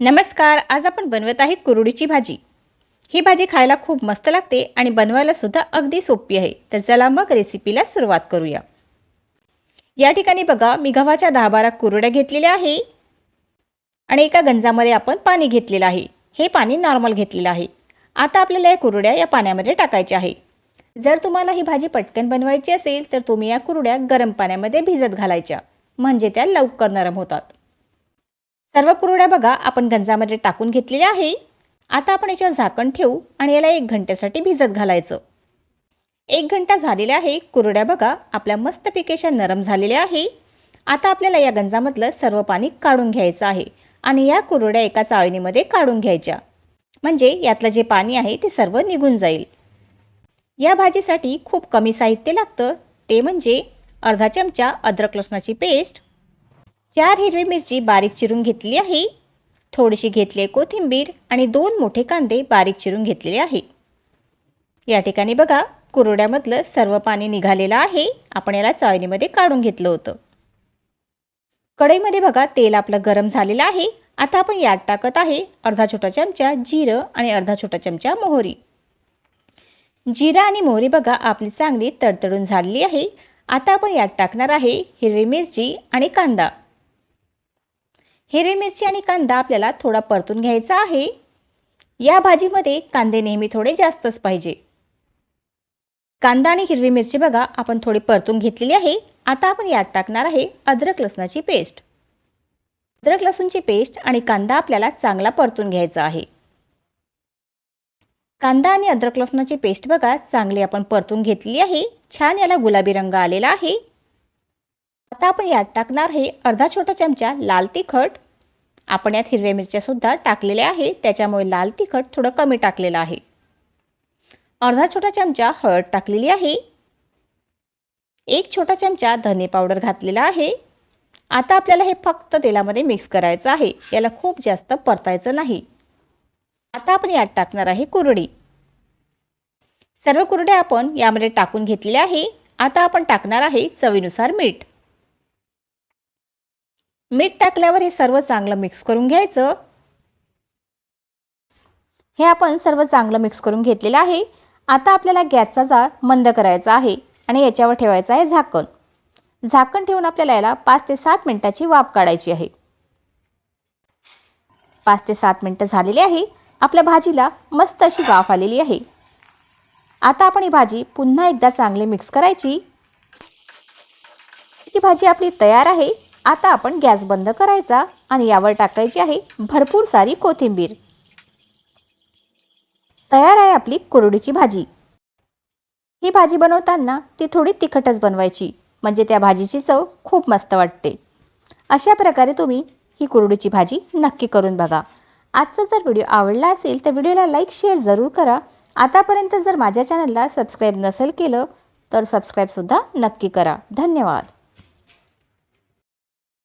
नमस्कार आज आपण बनवत आहे कुरडीची भाजी. ही भाजी खायला खूप मस्त लागते आणि बनवायला सुद्धा अगदी सोपी आहे. तर चला मग रेसिपीला सुरुवात करूया. या ठिकाणी बघा मी गव्हाच्या दहा बारा कुरड्या घेतलेल्या आहे. आणि एका गंजामध्ये आपण पाणी घेतलेलं आहे. हे पाणी नॉर्मल घेतलेलं आहे. आता आपल्याला या कुरड्या या पाण्यामध्ये टाकायच्या आहे. जर तुम्हाला ही भाजी पटकन बनवायची असेल तर तुम्ही या कुरड्या गरम पाण्यामध्ये भिजत घालायच्या. म्हणजे त्या लवकर नरम होतात. सर्व कुरड्या बघा आपण गंजामध्ये टाकून घेतलेल्या आहे. आता आपण याच्यावर झाकण ठेवू आणि याला एक घंट्यासाठी भिजत घालायचं. एक घंटा झालेला आहे कुरड्या बघा आपल्या मस्त पिकेशा नरम झालेल्या आहे. आता आपल्याला या गंजामधलं सर्व पाणी काढून घ्यायचं आहे आणि या कुरड्या एका चाळणीमध्ये काढून घ्यायच्या. म्हणजे यातलं जे पाणी आहे ते सर्व निघून जाईल. या भाजीसाठी खूप कमी साहित्य लागतं ते म्हणजे अर्धा चमचा अद्रक लसणाची पेस्ट चार हिरवी मिरची बारीक चिरून घेतली आहे. थोडीशी घेतली कोथिंबीर आणि दोन मोठे कांदे बारीक चिरून घेतलेले आहे. या ठिकाणी बघा कुरड्यामधलं सर्व पाणी निघालेलं आहे. आपण याला चाळणीमध्ये काढून घेतलं होतं. कढईमध्ये बघा तेल आपलं गरम झालेलं आहे. आता आपण यात टाकत आहे अर्धा छोटा चमचा जिरं आणि अर्धा छोटा चमचा मोहरी. जिरा आणि मोहरी बघा आपली चांगली तडतडून झालेली आहे. आता आपण यात टाकणार आहे हिरवी मिरची आणि कांदा. हिरवी मिरची आणि कांदा आपल्याला थोडा परतून घ्यायचा आहे. या भाजीमध्ये कांदे नेहमी थोडे जास्तच पाहिजे. कांदा आणि हिरवी मिरची बघा आपण थोडी परतून घेतलेली आहे. आता आपण यात टाकणार आहे अद्रक लसणाची पेस्ट. अद्रक लसूणची पेस्ट आणि कांदा आपल्याला चांगला परतून घ्यायचा आहे. कांदा आणि अद्रक लसणाची पेस्ट बघा चांगली आपण परतून घेतली आहे. छान याला गुलाबी रंग आलेला आहे. आता आपण यात टाकणार आहे अर्धा छोटा चमचा लाल तिखट. आपण यात हिरव्या मिरच्यासुद्धा टाकलेल्या आहे त्याच्यामुळे लाल तिखट थोडं कमी टाकलेलं आहे. अर्धा छोटा चमचा हळद टाकलेली आहे. एक छोटा चमचा धने पावडर घातलेला आहे. आता आपल्याला हे फक्त तेलामध्ये मिक्स करायचं आहे. याला खूप जास्त परतायचं नाही. आता आपण यात टाकणार आहे कुरडी. सर्व कुरड्या आपण यामध्ये टाकून घेतलेल्या आहे. आता आपण टाकणार आहे चवीनुसार मीठ. मीठ टाकल्यावर हे सर्व चांगलं मिक्स करून घ्यायचं. हे आपण सर्व चांगलं मिक्स करून घेतलेलं आहे. आता आपल्याला गॅसचा जाळ मंद करायचा आहे आणि याच्यावर ठेवायचं आहे झाकण. झाकण ठेवून आपल्याला याला पाच ते सात मिनटाची वाफ काढायची आहे. पाच ते सात मिनटं झालेली आहे. आपल्या भाजीला मस्त अशी वाफ आलेली आहे. आता आपण ही भाजी पुन्हा एकदा चांगली मिक्स करायची. ही भाजी आपली तयार आहे. आता आपण गॅस बंद करायचा आणि यावर टाकायची आहे भरपूर सारी कोथिंबीर. तयार आहे आपली कुरडीची भाजी. ही भाजी बनवताना ती थोडी तिखटच बनवायची म्हणजे त्या भाजीची चव खूप मस्त वाटते. अशा प्रकारे तुम्ही ही कुरडीची भाजी नक्की करून बघा. आजचा जर व्हिडिओ आवडला असेल तर व्हिडिओला लाईक शेअर जरूर करा. आतापर्यंत जर माझ्या चॅनलला सबस्क्राईब नसेल केलं तर सबस्क्राईबसुद्धा नक्की करा. धन्यवाद.